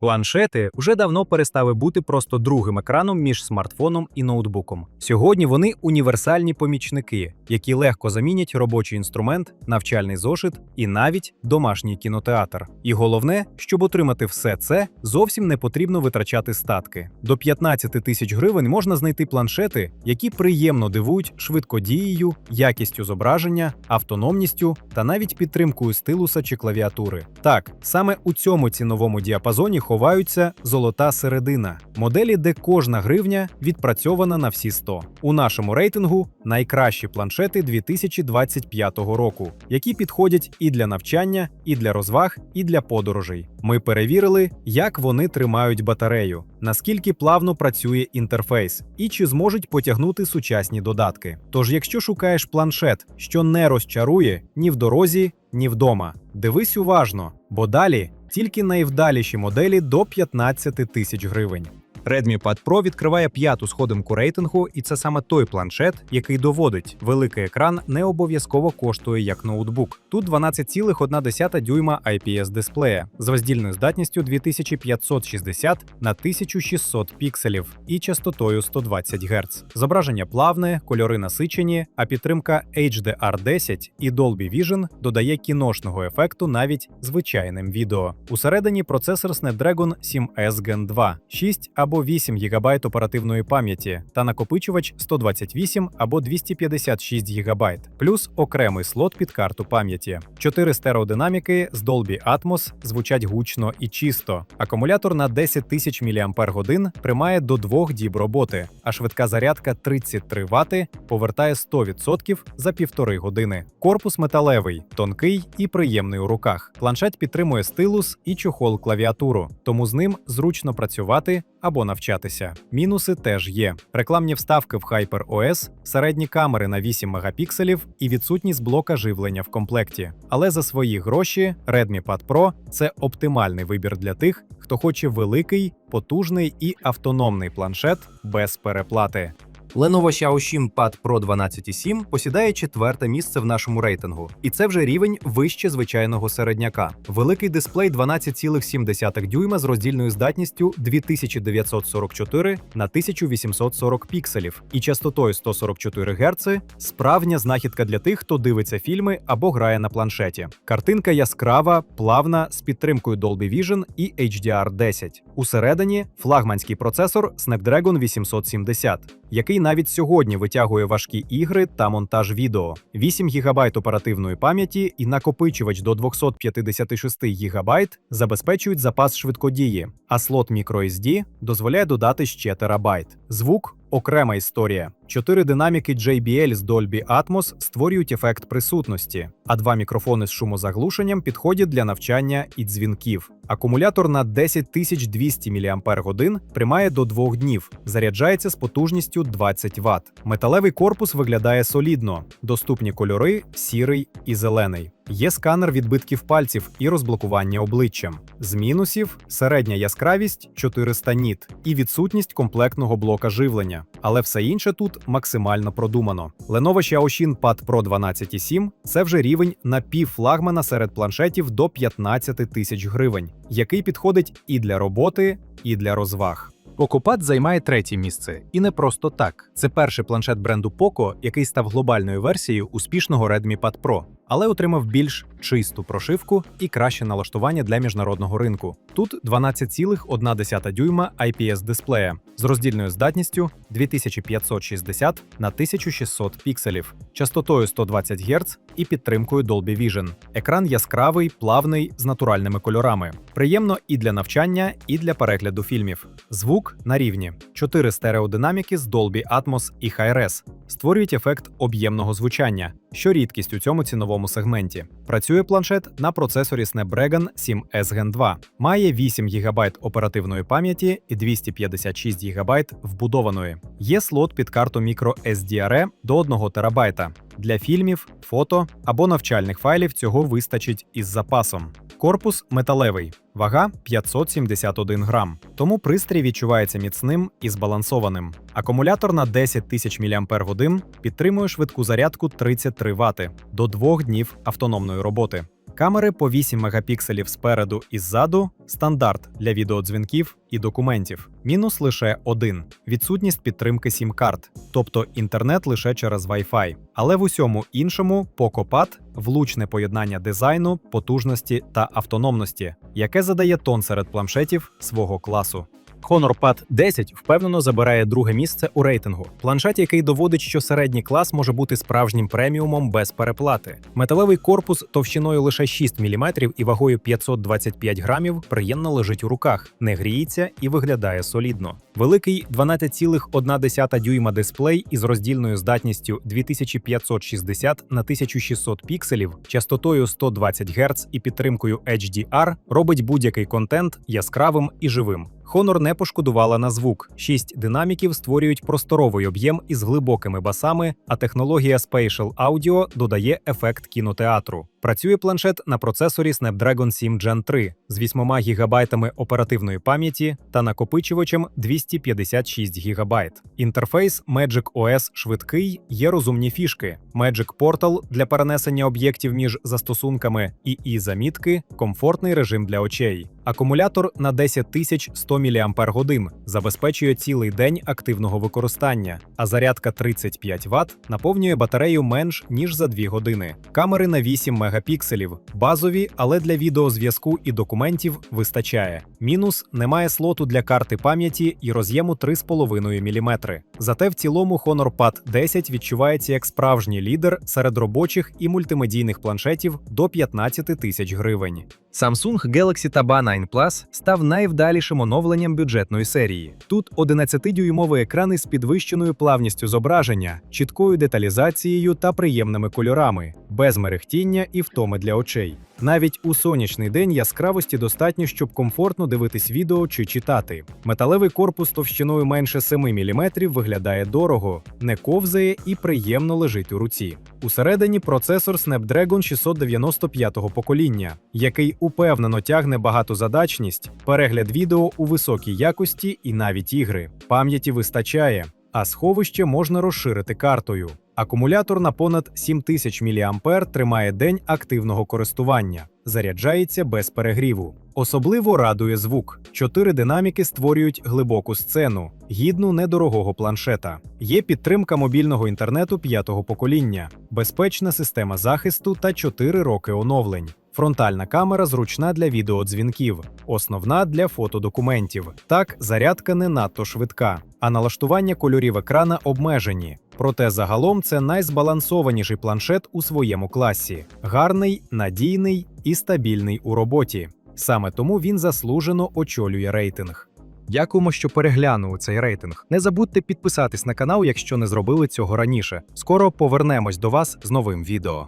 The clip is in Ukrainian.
Планшети вже давно перестали бути просто другим екраном між смартфоном і ноутбуком. Сьогодні вони універсальні помічники, які легко замінять робочий інструмент, навчальний зошит і навіть домашній кінотеатр. І головне, щоб отримати все це, зовсім не потрібно витрачати статки. До 15 тисяч гривень можна знайти планшети, які приємно дивують швидкодією, якістю зображення, автономністю та навіть підтримкою стилуса чи клавіатури. Так, саме у цьому ціновому діапазоні ховаються золота середина, моделі, де кожна гривня відпрацьована на всі 100. У нашому рейтингу найкращі планшети 2025 року, які підходять і для навчання, і для розваг, і для подорожей. Ми перевірили, як вони тримають батарею, наскільки плавно працює інтерфейс, і чи зможуть потягнути сучасні додатки. Тож, якщо шукаєш планшет, що не розчарує ні в дорозі, ні вдома, дивись уважно, бо далі тільки найвдаліші моделі до 15 тисяч гривень. Redmi Pad Pro відкриває п'яту сходинку рейтингу, і це саме той планшет, який доводить, великий екран не обов'язково коштує як ноутбук. Тут 12,1 дюйма IPS дисплея з роздільною здатністю 2560 на 1600 пікселів і частотою 120 Гц. Зображення плавне, кольори насичені, а підтримка HDR10 і Dolby Vision додає кіношного ефекту навіть звичайним відео. Усередині процесор Snapdragon 7S Gen 2, 6 або 8 ГБ оперативної пам'яті та накопичувач 128 або 256 ГБ, плюс окремий слот під карту пам'яті. Чотири стереодинаміки з Dolby Atmos звучать гучно і чисто. Акумулятор на 10 тисяч мАч приймає до 2 діб роботи, а швидка зарядка 33 Вт повертає 100% за півтори години. Корпус металевий, тонкий і приємний у руках. Планшет підтримує стилус і чохол клавіатуру, тому з ним зручно працювати або навчатися. Мінуси теж є: рекламні вставки в HyperOS, середні камери на 8 мегапікселів і відсутність блока живлення в комплекті. Але за свої гроші Redmi Pad Pro – це оптимальний вибір для тих, хто хоче великий, потужний і автономний планшет без переплати. Lenovo Xiaoxin Pad Pro 12.7 посідає четверте місце в нашому рейтингу, і це вже рівень вище звичайного середняка. Великий дисплей 12,7 дюйма з роздільною здатністю 2944 на 1840 пікселів і частотою 144 Гц – справжня знахідка для тих, хто дивиться фільми або грає на планшеті. Картинка яскрава, плавна з підтримкою Dolby Vision і HDR10. Усередині флагманський процесор Snapdragon 870 який навіть сьогодні витягує важкі ігри та монтаж відео, 8 ГБ оперативної пам'яті і накопичувач до 256 ГБ забезпечують запас швидкодії, а слот microSD дозволяє додати ще терабайт. Звук окрема історія. Чотири динаміки JBL з Dolby Atmos створюють ефект присутності, а два мікрофони з шумозаглушенням підходять для навчання і дзвінків. Акумулятор на 10200 мАч приймає до двох днів, заряджається з потужністю 20 Вт. Металевий корпус виглядає солідно, доступні кольори сірий і зелений. Є сканер відбитків пальців і розблокування обличчям. З мінусів середня яскравість 400 ніт і відсутність комплектного блока живлення. Але все інше тут максимально продумано. Lenovo Xiaoxin Pad Pro 12.7 – це вже рівень напівфлагмана серед планшетів до 15 тисяч гривень, який підходить і для роботи, і для розваг. Poco займає третє місце, і не просто так. Це перший планшет бренду Poco, який став глобальною версією успішного Redmi Pad Pro, але отримав більш чисту прошивку і краще налаштування для міжнародного ринку. Тут 12,1 дюйма IPS дисплея з роздільною здатністю 2560 на 1600 пікселів, частотою 120 Гц і підтримкою Dolby Vision. Екран яскравий, плавний з натуральними кольорами. Приємно і для навчання, і для перегляду фільмів. Звук на рівні. Чотири стереодинаміки з Dolby Atmos і Hi-Res створюють ефект об'ємного звучання, що рідкість у цьому ціновому сегменті. Працює планшет на процесорі Snapdragon 7S Gen 2, має 8 ГБ оперативної пам'яті і 256 ГБ вбудованої. Є слот під карту microSD до 1 ТБ. Для фільмів, фото або навчальних файлів цього вистачить із запасом. Корпус металевий, вага 571 грам, тому пристрій відчувається міцним і збалансованим. Акумулятор на 10 тисяч мАч підтримує швидку зарядку 33 Вт до 2 днів автономної роботи. Камери по 8 мегапікселів спереду і ззаду стандарт для відеодзвінків і документів. Мінус лише один відсутність підтримки сім-карт, тобто інтернет лише через Wi-Fi. Але в усьому іншому покопад влучне поєднання дизайну, потужності та автономності, яке задає тон серед планшетів свого класу. Honor Pad 10 впевнено забирає друге місце у рейтингу. Планшет, який доводить, що середній клас може бути справжнім преміумом без переплати. Металевий корпус товщиною лише 6 мм і вагою 525 грамів приємно лежить у руках, не гріється і виглядає солідно. Великий 12,1 дюйма дисплей із роздільною здатністю 2560 на 1600 пікселів, частотою 120 Гц і підтримкою HDR робить будь-який контент яскравим і живим. Honor не пошкодувала на звук. Шість динаміків створюють просторовий об'єм із глибокими басами, а технологія Spatial Audio додає ефект кінотеатру. Працює планшет на процесорі Snapdragon 7 Gen 3 з 8 ГБ оперативної пам'яті та накопичувачем 256 ГБ. Інтерфейс Magic OS швидкий, є розумні фішки. Magic Portal для перенесення об'єктів між застосунками і і замітки, комфортний режим для очей. Акумулятор на 10100 мАч забезпечує цілий день активного використання, а зарядка 35 Вт наповнює батарею менш ніж за 2 години. Камери на 8 мегапікселів, базові, але для відеозв'язку і документів вистачає. Мінус немає слоту для карти пам'яті і роз'єму 3,5 мм. Зате в цілому Honor Pad 10 відчувається як справжній лідер серед робочих і мультимедійних планшетів до 15 тисяч гривень. Samsung Galaxy Tab 9 Plus став найвдалішим оновленням бюджетної серії. Тут 11-дюймовий екран із підвищеною плавністю зображення, чіткою деталізацією та приємними кольорами, без мерехтіння і втоми для очей. Навіть у сонячний день яскравості достатньо, щоб комфортно дивитись відео чи читати. Металевий корпус товщиною менше 7 мм виглядає дорого, не ковзає і приємно лежить у руці. Усередині процесор Snapdragon 695-го покоління, який упевнено тягне багатозадачність, перегляд відео у високій якості і навіть ігри. Пам'яті вистачає, а сховище можна розширити картою. Акумулятор на понад 7000 мА тримає день активного користування, заряджається без перегріву. Особливо радує звук. Чотири динаміки створюють глибоку сцену, гідну недорогого планшета. Є підтримка мобільного інтернету п'ятого покоління, безпечна система захисту та 4 роки оновлень. Фронтальна камера зручна для відеодзвінків, основна для фотодокументів. Так, зарядка не надто швидка, а налаштування кольорів екрана обмежені. Проте загалом це найзбалансованіший планшет у своєму класі: гарний, надійний і стабільний у роботі. Саме тому він заслужено очолює рейтинг. Дякуємо, що переглянули цей рейтинг. Не забудьте підписатись на канал, якщо не зробили цього раніше. Скоро повернемось до вас з новим відео.